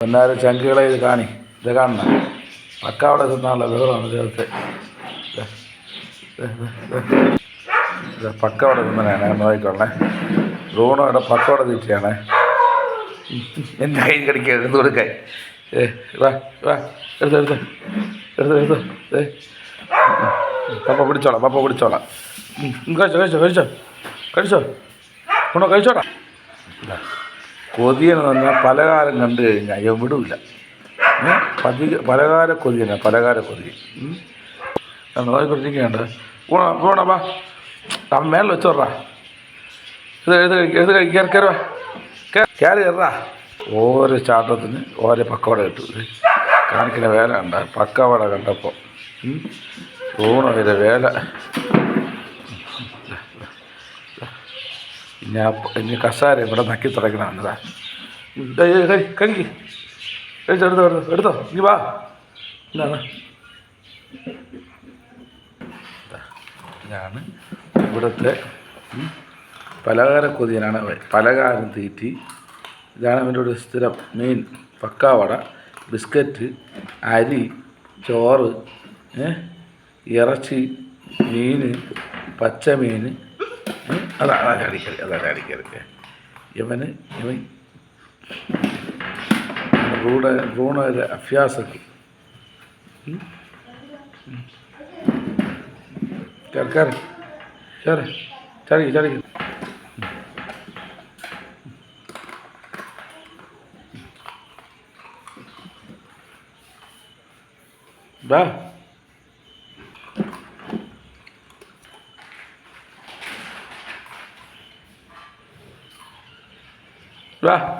പൊന്നാര ചങ്കുകളെ ഇത് കാണി ഇത് കാണണം. പക്ക അവിടെ തിന്നാനുള്ള ബഹളമാണ് ചേർത്ത് പക്ക തിന്നനാണ് നോക്കിക്കൊള്ളേ റൂണോടെ പക്ക അവിടെ തീറ്റയാണേ എന്റെ കൈ കടിക്കുക എടുത്തു കൊടുക്കാൻ പപ്പ പിടിച്ചോളാം പപ്പ പിടിച്ചോളാം. കഴിച്ചോ കഴിച്ചോ കഴിച്ചോ. കഴിച്ചോ. ഉണോ കഴിച്ചോടാ. കൊതിയെന്ന് പറഞ്ഞാൽ പലകാലം കണ്ടു കഴിഞ്ഞാൽ എവിടുമില്ല ഏ? പതിക പലകാല കൊതിയല്ല പലകാല കൊതി നോക്കിക്കൊണ്ടിരിക്കുകയുണ്ട് ഊണ ഊണ വാ അവൻ മേളിൽ വെച്ചോറാ ഇത് എഴുത് കഴിക്കുക എഴുത് കഴിക്കുക കയറി വാ കയറി കയറാ ഓരോ ചാട്ടത്തിന് ഓരോ പക്കവട കിട്ടും ഇത് കാണിക്കുന്ന വേല കണ്ട പക്കവട കണ്ടപ്പോൾ ഊണ ഇത് വേല ആ ഇനി കസാര ഇവിടെ നക്കി തുടങ്ങണമെന്നതാ കങ്കി. കഴിക്ക് കഴിച്ചോ എടുത്തോ എടുത്തോ ഇനി വാ. എന്താണ് ഇതാണ് ഇവിടുത്തെ പലകാര കൊതിയനാണ് പലകാരം തീറ്റി. ഇതാണ് അവന്റെ ഒരു സ്ഥിരം മീൻ പക്കാവട ബിസ്ക്കറ്റ് അരി ചോറ് ഇറച്ചി മീൻ പച്ചമീൻ ഏ, അതാ അതാ അടിക്കറി അതാ അടിക്കറി ഇവന് ഇവൻ റൂണ അഭ്യാസം അഭ്യാസത്തിൽ കയറി കയറി ചടിക്ക് ചടിക്ക് വാ Va.